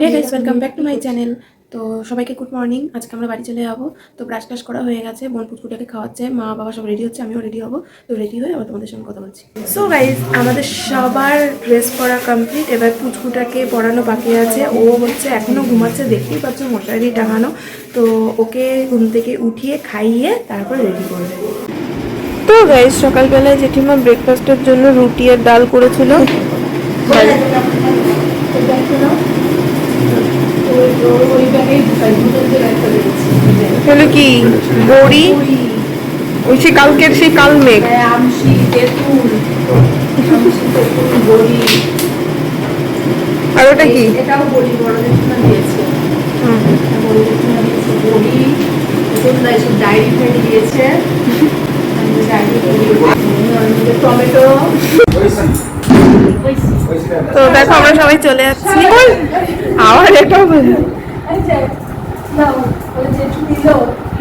Hey guys welcome back to my channel তো সবাইকে good morning আজকে আমরা বাড়ি চলে যাব। তো ব্রাশ টাশ করা হয়ে গেছে বোন পুচকুটাকে খাওয়াচ্ছে মা বাবা সব রেডি হচ্ছে আমিও রেডি হব। তো রেডি হয়ে আবার তোমাদের সঙ্গে কথা বলছি। সো গাইস আমাদের সবার ড্রেস পরা কমপ্লিট এবার পুচকুটাকে পরানো বাকি আছে। ও হচ্ছে এখনও ঘুমাচ্ছে দেখতেই পাচ্ছ মশারি টাঙানো। তো ওকে ঘুম থেকে উঠিয়ে খাইয়ে তারপর রেডি করবে। তো গাইস সকালবেলায় জেঠিমা ব্রেকফাস্টের জন্য রুটি আর ডাল করেছিল। হলো কি? বড়ি ওই সে কালকের সেই কাল মেঘ। বড়ি আর ওটা কি? এটাও বড়ি বড় জেঠিমা দিয়েছে। বড় জেঠিমা দিয়েছে বড়ি ডায়েরি ফেরি দিয়েছে ডায়েরি ফেরি টমেটো। তো দেখো আমরা সবাই চলে যাচ্ছি। আবার এটাও বলে।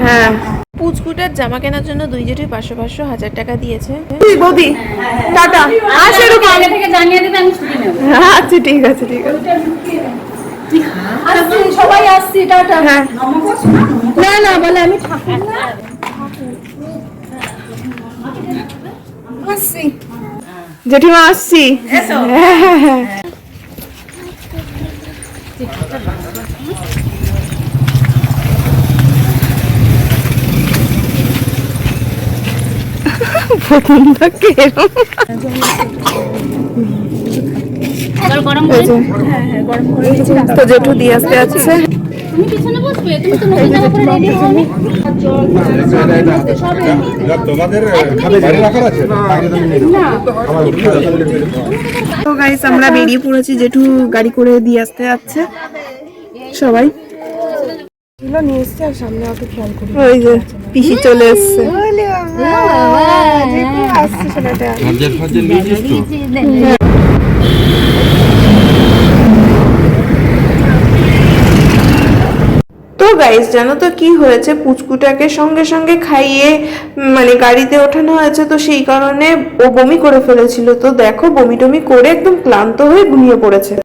হ্যাঁ। পুচকুটার জামা কেনার জন্য দুই জেঠি পাঁচশো পাঁচশো হাজার টাকা দিয়েছে। বৌদি টাটা। আসে আগে থেকে জানিয়ে দিতে আমি ছুটি নেব। আচ্ছা ঠিক আছে ঠিক আছে। সবাই আসছি টাটা। হ্যাঁ। না না বলে আমি ঠাকুর আসছি। জেঠিমা আসছি। হ্যাঁ, হ্যাঁ, প্রথমটা কেরম তো জেঠু দিয়ে আসতে আছে আছে আমরা বেরিয়ে পড়েছি, জেঠু গাড়ি করে দিয়ে আসতে যাচ্ছে। সবাই? নিয়ে এসছে আর সামনে অত খেয়াল করি। ওই যে পিসি চলে এসছে। আসছে ছেলেটা। সাজ্জার ফাজ্জার নিয়েছিস তো? তো গাইস জানো তো কি হয়েছে? পুচকুটাকে সঙ্গে সঙ্গে খাইয়ে মানে গাড়িতে ওঠানো হয়েছে তো সেই কারণে ও বমি করে ফেলেছিল। তো দেখো বমি টমি করে একদম ক্লান্ত হয়ে ঘুমিয়ে পড়েছে।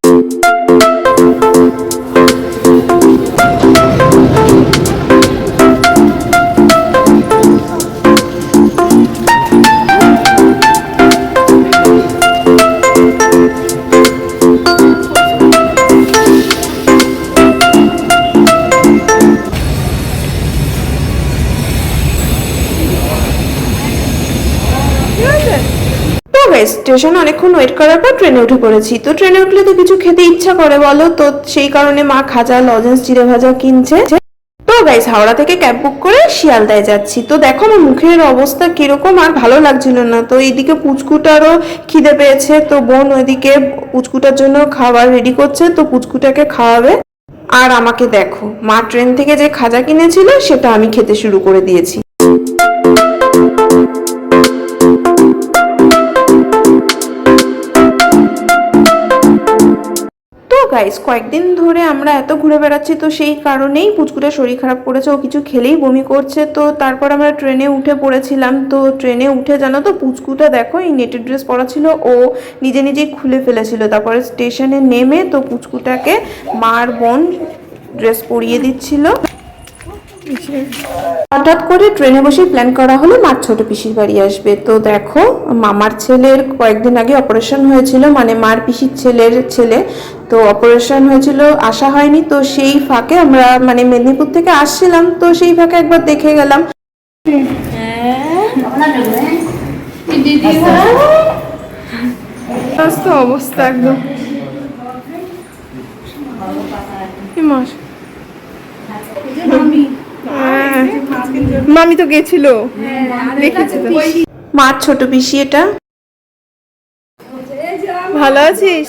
গাইস স্টেশনে অনেকক্ষণ ওয়েট করার পর ট্রেনে উঠে পড়েছি। তো ট্রেনে উঠলে তো কিছু খেতে ইচ্ছা করে বলো? তো সেই কারণে মা খাজা লজেন্স চিড়ে ভাজা কিনছে। তো গাইস হাওড়া থেকে ক্যাব বুক করে শিয়ালদায় যাচ্ছি। তো দেখো আমার মুখের অবস্থা কীরকম আর ভালো লাগছিল না। তো এইদিকে পুচকুটারও খিদে পেয়েছে। তো বোন ওইদিকে পুচকুটার জন্য খাবার রেডি করছে। তো পুচকুটাকে খাওয়াবে। আর আমাকে দেখো, মা ট্রেন থেকে যে খাজা কিনেছিল, সেটা আমি খেতে শুরু করে দিয়েছি। গাইস কয়েকদিন ধরে আমরা এত ঘুরে বেড়াচ্ছি, তো সেই কারণেই পুচকুটার শরীর খারাপ করেছে, ও কিছু খেলেই বমি করছে। তো তারপর আমরা ট্রেনে উঠে পড়েছিলাম, তো ট্রেনে উঠে জানো তো, পুচকুটা দেখো, এই নেটের ড্রেস পরা ছিল ও নিজে নিজেই খুলে ফেলেছিল। তারপরে স্টেশনে নেমে তো পুচকুটাকে মার বোন ড্রেস পরিয়ে দিচ্ছিল। হঠাৎ করে ট্রেনে বসে প্ল্যান করা হলো, মার ছোট পিসির বাড়ি আসবে। তো দেখো, মামার ছেলের কয়েকদিন আগে অপারেশন হয়েছিল মানে মার পিসির ছেলের ছেলে তো অপারেশন হয়েছিল আসা হয়নি তো সেই ফাঁকে আমরা মানে মেদিনীপুর থেকে আসছিলাম তো সেই ফাঁকে একবার দেখে গেলাম। অবস্থা একদম। হ্যাঁ। মামি তো গেছিল। মার ছোট পিসি এটা। ভালো আছিস?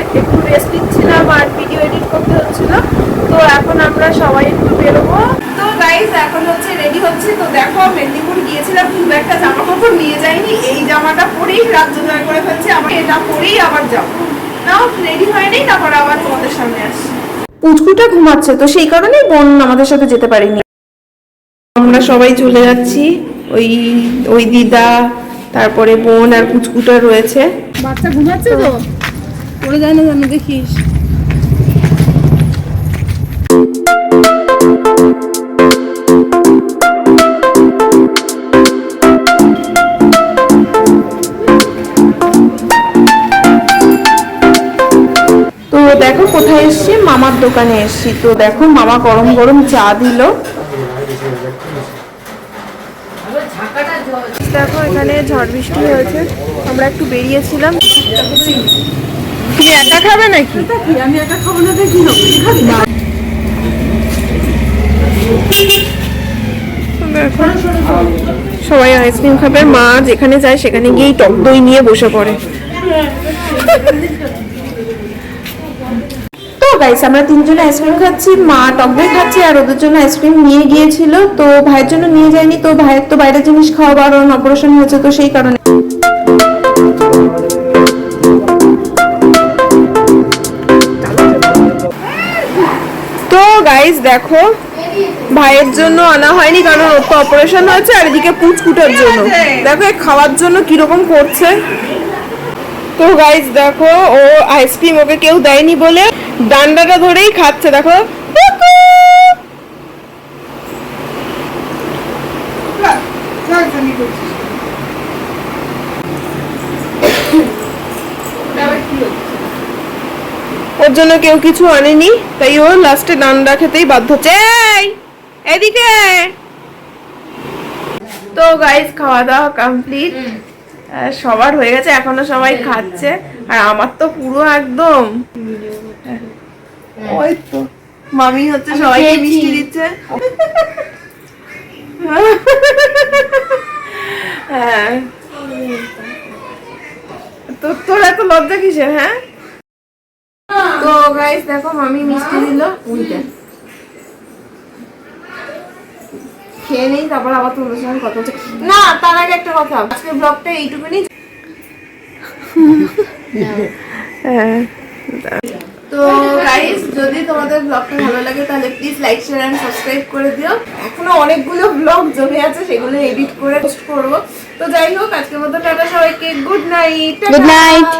একটু রেস্ট নিচ্ছিলাম আর ভিডিও এডিট করতে হচ্ছিল। তো এখন আমরা সবাই একটু বেরোবো। তো গাইজ এখন হচ্ছে রেডি হচ্ছে। তো দেখো, মেদিনীপুর গিয়েছিলাম, খুব একটা জামা কাপড় নিয়ে যাইনি। এই জামাটা পরেই রাজ্য জয় করে ফেলছে। আমাকে এটা পরেই আবার যাব নাও রেডি হয়নি, তারপর আবার তোমাদের সামনে আসি পুচকুটা ঘুমাচ্ছে, তো সেই কারণে বোন আমাদের সাথে যেতে পারিনি। আমরা সবাই চলে যাচ্ছি। ওই ওই দিদা, তারপরে বোন আর কুচকুটা রয়েছে। বাচ্চা ঘুমাচ্ছে তো? পড়ে যায় না জানো, দেখিস। দেখো কোথায় এসছি? মামার দোকানে এসছি। তো দেখো, মামা গরম গরম চা দিল। দেখো এখানে ঝড় বৃষ্টি হয়েছে। আমরা একটু বেরিয়েছিলাম। তুমি একা খাবে নাকি? আমি একা খাব না কি সবাই আইসক্রিম খাবে মা যেখানে যায় সেখানে গিয়েই টক দই নিয়ে বসে পড়ে। তো গাইস আমরা তিনজন আইসক্রিম খাচ্ছি মা টক দই খাচ্ছে আর ওদের জন্য আইসক্রিম নিয়ে গিয়েছিল। তো ভাইয়ের জন্য নিয়ে যায়নি তো ভাইয়ের তো বাইরের জিনিস খাওয়া বারণ অপারেশন হয়েছে তো সেই কারণে তো গাইস দেখো ভাইয়ের জন্য আনা হয়নি কারণ ওর তো অপারেশন হয়েছে আর এদিকে পুচকুটার জন্য। দেখো খাওয়ার জন্য কীরকম করছে। তো গাইজ দেখো ও আইসক্রিম ওকে কেউ দেয়নি বলে ডান্ডাটা ধরেই খাচ্ছে দেখো। ওর জন্য কেউ কিছু আনেনি তাই ও লাস্টে ডান্ডা খেতেই বাধ্য হচ্ছে। এদিকে! তো গাইস খাওয়া দাওয়া কমপ্লিট সবার হয়ে গেছে এখনও সবাই খাচ্ছে। আর আমার তো পুরো একদম। ওই তো মামি হচ্ছে সবাইকে মিষ্টি দিচ্ছে। হ্যাঁ। তো তোর এত লজ্জা কিসের হ্যাঁ? তো গাইস দেখো মামি মিষ্টি দিল উইটা। খেয়ে নেই তারপর আবার তোমাদের সঙ্গে কথা হচ্ছে। না তার আগে একটা কথা আজকের ব্লগটা এইটুকুনি। তো গাইস যদি তোমাদের ব্লগটা ভালো লাগে তাহলে please like share and subscribe করে দিও। এখনও অনেকগুলো ব্লগ জমে আছে সেগুলো এডিট করে পোস্ট করব। তো যাই হোক আজকের মতো টাটা সবাইকে। Good night Good night.